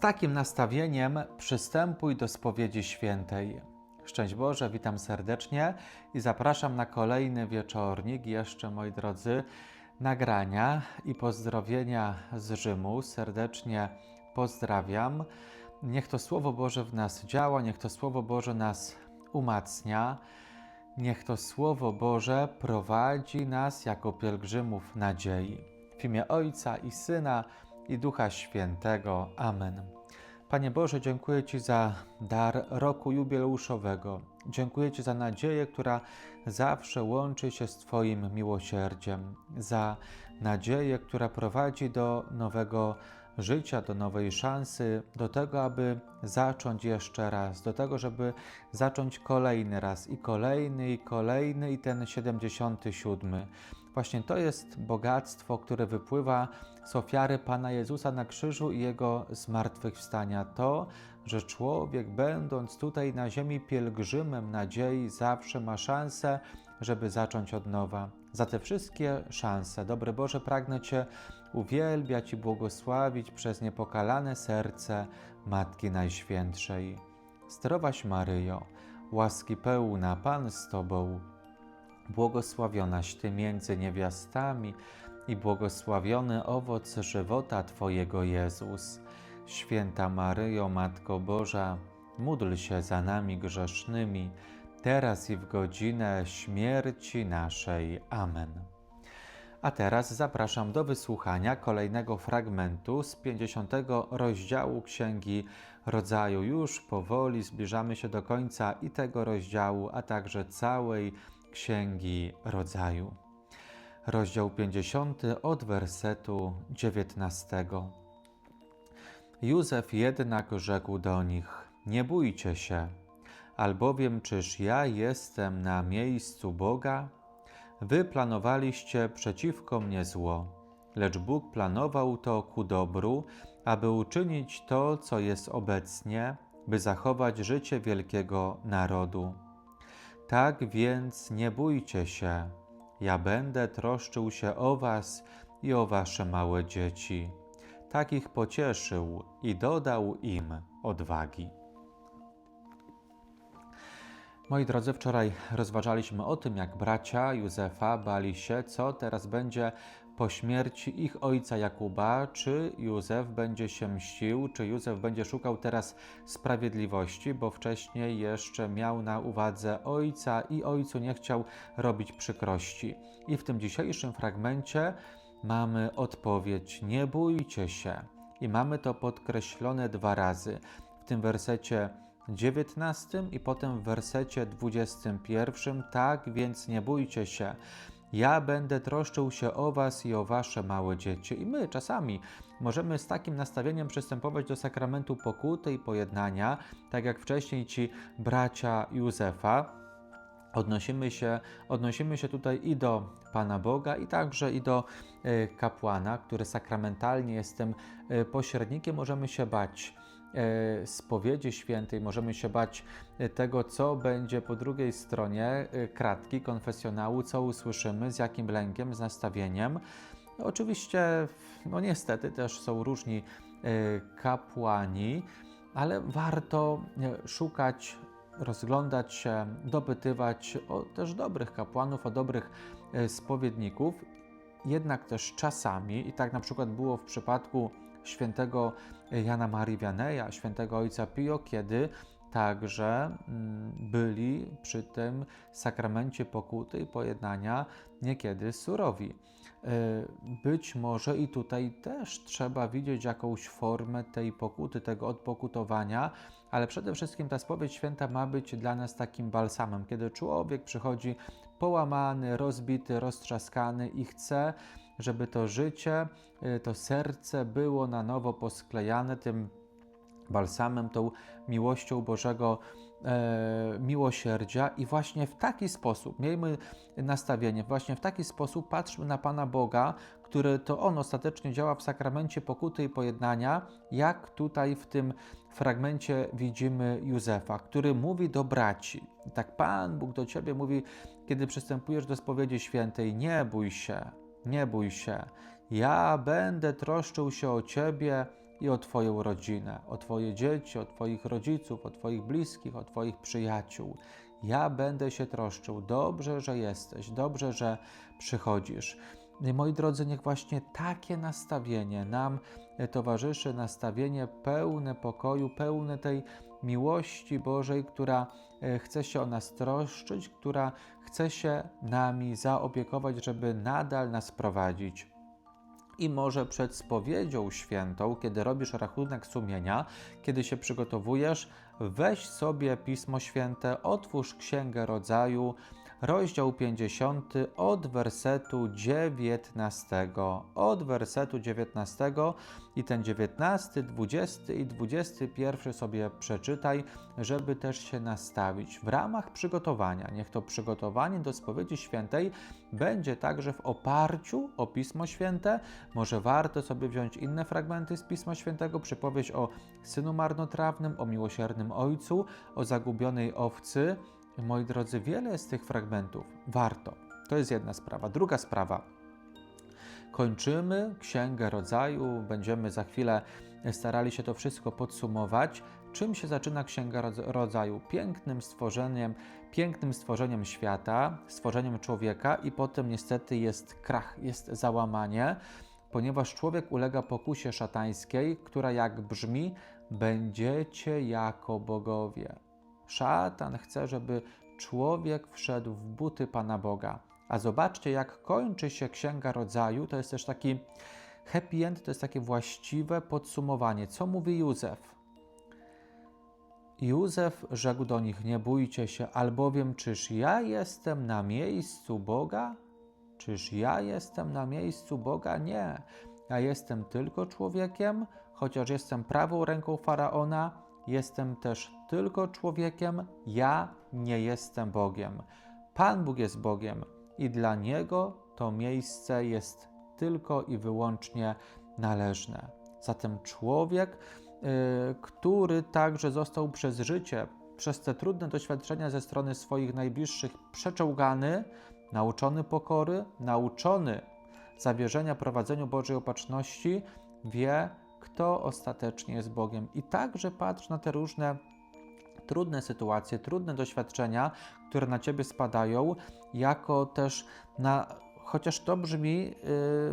Takim nastawieniem przystępuj do spowiedzi świętej. Szczęść Boże, witam serdecznie i zapraszam na kolejny wieczornik. Jeszcze, moi drodzy, nagrania i pozdrowienia z Rzymu. Serdecznie pozdrawiam. Niech to Słowo Boże w nas działa, niech to Słowo Boże nas umacnia. Niech to Słowo Boże prowadzi nas jako pielgrzymów nadziei. W imię Ojca i Syna i Ducha Świętego. Amen. Panie Boże, dziękuję Ci za dar roku jubileuszowego. Dziękuję Ci za nadzieję, która zawsze łączy się z Twoim miłosierdziem, za nadzieję, która prowadzi do nowego życia, do nowej szansy, do tego, aby zacząć jeszcze raz, do tego, żeby zacząć kolejny raz i kolejny, i kolejny, i ten 77. Właśnie to jest bogactwo, które wypływa z ofiary Pana Jezusa na krzyżu i Jego zmartwychwstania. To, że człowiek, będąc tutaj na ziemi pielgrzymem nadziei, zawsze ma szansę, żeby zacząć od nowa. Za te wszystkie szanse, dobry Boże, pragnę Cię uwielbiać i błogosławić przez niepokalane serce Matki Najświętszej. Zdrowaś Maryjo, łaski pełna Pan z Tobą, błogosławionaś Ty między niewiastami i błogosławiony owoc żywota Twojego Jezus. Święta Maryjo, Matko Boża, módl się za nami grzesznymi, teraz i w godzinę śmierci naszej. Amen. A teraz zapraszam do wysłuchania kolejnego fragmentu z 50 rozdziału Księgi Rodzaju. Już powoli zbliżamy się do końca i tego rozdziału, a także całej Księgi Rodzaju. Rozdział 50 od wersetu 19. Józef jednak rzekł do nich: Nie bójcie się, albowiem czyż ja jestem na miejscu Boga? Wy planowaliście przeciwko mnie zło, lecz Bóg planował to ku dobru, aby uczynić to, co jest obecnie, by zachować życie wielkiego narodu. Tak więc nie bójcie się, ja będę troszczył się o was i o wasze małe dzieci. Tak ich pocieszył i dodał im odwagi. Moi drodzy, wczoraj rozważaliśmy o tym, jak bracia Józefa bali się, co teraz będzie po śmierci ich ojca Jakuba, czy Józef będzie się mścił, czy Józef będzie szukał teraz sprawiedliwości, bo wcześniej jeszcze miał na uwadze ojca i ojcu nie chciał robić przykrości. I w tym dzisiejszym fragmencie mamy odpowiedź: Nie bójcie się. I mamy to podkreślone dwa razy. W tym wersecie 19 i potem w wersecie 21. Tak więc nie bójcie się. Ja będę troszczył się o Was i o Wasze małe dzieci. I my czasami możemy z takim nastawieniem przystępować do sakramentu pokuty i pojednania, tak jak wcześniej ci bracia Józefa. Odnosimy się, odnosimy się tutaj i do Pana Boga, i także i do y, kapłana, który sakramentalnie jest tym y, pośrednikiem. Możemy się bać E, spowiedzi świętej, możemy się bać e, tego, co będzie po drugiej stronie e, kratki konfesjonału, co usłyszymy, z jakim lękiem, z nastawieniem. Oczywiście, no niestety też są różni kapłani, ale warto szukać, rozglądać się, dopytywać o też dobrych kapłanów, o dobrych spowiedników. Jednak też czasami, i tak na przykład było w przypadku świętego Jana Marii Vianeja, świętego ojca Pio, kiedy także mm, byli przy tym sakramencie pokuty i pojednania niekiedy surowi. E, być może i tutaj też trzeba widzieć jakąś formę tej pokuty, tego odpokutowania, ale przede wszystkim ta spowiedź święta ma być dla nas takim balsamem, kiedy człowiek przychodzi połamany, rozbity, roztrzaskany i chce żeby to życie, y, to serce było na nowo posklejane tym balsamem, tą miłością Bożego e, miłosierdzia i właśnie w taki sposób, miejmy nastawienie, właśnie w taki sposób patrzmy na Pana Boga, który to On ostatecznie działa w sakramencie pokuty i pojednania, jak tutaj w tym fragmencie widzimy Józefa, który mówi do braci. Tak Pan Bóg do Ciebie mówi, kiedy przystępujesz do spowiedzi świętej, nie bój się, nie bój się, ja będę troszczył się o ciebie i o Twoją rodzinę, o Twoje dzieci, o Twoich rodziców, o Twoich bliskich, o Twoich przyjaciół. Ja będę się troszczył. Dobrze, że jesteś, dobrze, że przychodzisz. Moi drodzy, niech właśnie takie nastawienie nam towarzyszy, nastawienie pełne pokoju, pełne tej miłości Bożej, która e, chce się o nas troszczyć, która chce się nami zaopiekować, żeby nadal nas prowadzić. I może przed spowiedzią świętą, kiedy robisz rachunek sumienia, kiedy się przygotowujesz, weź sobie Pismo Święte, otwórz Księgę Rodzaju, rozdział 50 od wersetu 19. Od wersetu 19 i ten 19, 20 i 21 sobie przeczytaj, żeby też się nastawić w ramach przygotowania. Niech to przygotowanie do spowiedzi świętej będzie także w oparciu o Pismo Święte. Może warto sobie wziąć inne fragmenty z Pisma Świętego, przypowieść o synu marnotrawnym, o miłosiernym ojcu, o zagubionej owcy Moi drodzy, wiele jest tych fragmentów. Warto. To jest jedna sprawa. Druga sprawa. Kończymy Księgę Rodzaju, będziemy za chwilę starali się to wszystko podsumować. Czym się zaczyna Księga Rodzaju? Pięknym stworzeniem, pięknym stworzeniem świata, stworzeniem człowieka, i potem niestety jest krach, jest załamanie, ponieważ człowiek ulega pokusie szatańskiej, która jak brzmi: Będziecie jako bogowie. Szatan chce, żeby człowiek wszedł w buty Pana Boga. A zobaczcie, jak kończy się Księga Rodzaju. To jest też taki happy end, to jest takie właściwe podsumowanie. Co mówi Józef? Józef rzekł do nich: Nie bójcie się, albowiem czyż ja jestem na miejscu Boga? Czyż ja jestem na miejscu Boga? Nie. Ja jestem tylko człowiekiem, chociaż jestem prawą ręką faraona, jestem też tylko człowiekiem, ja nie jestem Bogiem. Pan Bóg jest Bogiem i dla Niego to miejsce jest tylko i wyłącznie należne. Zatem człowiek, yy, który także został przez życie, przez te trudne doświadczenia ze strony swoich najbliższych przeczołgany, nauczony pokory, nauczony zawierzenia prowadzeniu Bożej opatrzności, wie, kto ostatecznie jest Bogiem. I także patrz na te różne trudne sytuacje, trudne doświadczenia, które na ciebie spadają, jako też na chociaż to brzmi yy,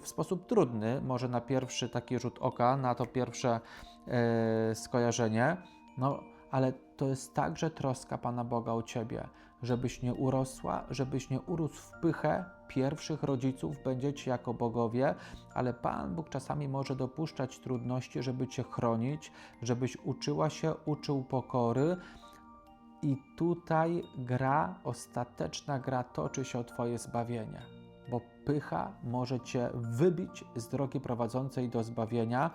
w sposób trudny, może na pierwszy taki rzut oka, na to pierwsze yy, skojarzenie, no ale to jest także troska Pana Boga o ciebie, żebyś nie urosła, żebyś nie urósł w pychę pierwszych rodziców, będziecie jako bogowie, ale Pan Bóg czasami może dopuszczać trudności, żeby cię chronić, żebyś uczyła się, uczył pokory. I tutaj gra, ostateczna gra toczy się o Twoje zbawienie, bo pycha może Cię wybić z drogi prowadzącej do zbawienia,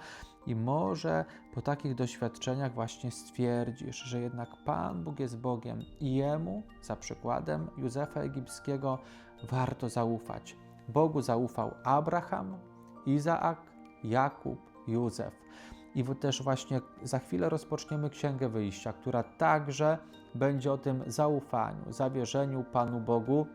i może po takich doświadczeniach właśnie stwierdzisz, że jednak Pan Bóg jest Bogiem i Jemu, za przykładem Józefa Egipskiego, warto zaufać. Bogu zaufał Abraham, Izaak, Jakub, Józef. I też właśnie za chwilę rozpoczniemy Księgę Wyjścia, która także będzie o tym zaufaniu, zawierzeniu Panu Bogu.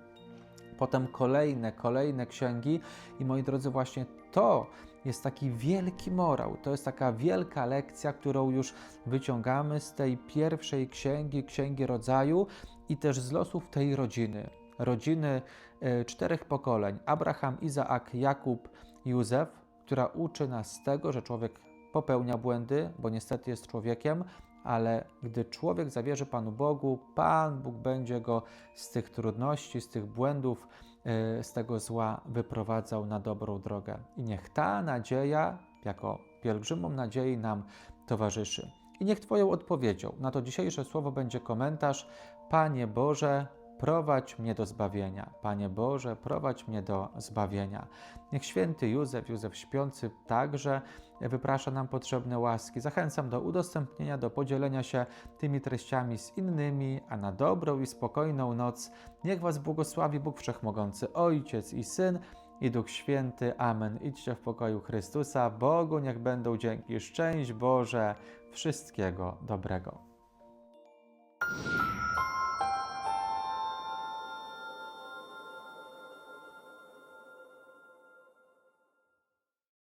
Potem kolejne, kolejne księgi. I moi drodzy, właśnie to jest taki wielki morał, to jest taka wielka lekcja, którą już wyciągamy z tej pierwszej księgi, księgi rodzaju i też z losów tej rodziny. Rodziny e, czterech pokoleń: Abraham, Izaak, Jakub, Józef, która uczy nas tego, że człowiek popełnia błędy, bo niestety jest człowiekiem, ale gdy człowiek zawierzy Panu Bogu, Pan Bóg będzie go z tych trudności, z tych błędów, e, z tego zła wyprowadzał na dobrą drogę. I niech ta nadzieja, jako pielgrzymom nadziei, nam towarzyszy. I niech Twoją odpowiedzią na to dzisiejsze słowo będzie komentarz: Panie Boże, prowadź mnie do zbawienia. Panie Boże, prowadź mnie do zbawienia. Niech święty Józef, Józef śpiący, także wyprasza nam potrzebne łaski. Zachęcam do udostępnienia, do podzielenia się tymi treściami z innymi, a na dobrą i spokojną noc niech Was błogosławi Bóg Wszechmogący, Ojciec i Syn i Duch Święty. Amen. Idźcie w pokoju Chrystusa. Bogu niech będą dzięki. Szczęść Boże. Wszystkiego dobrego.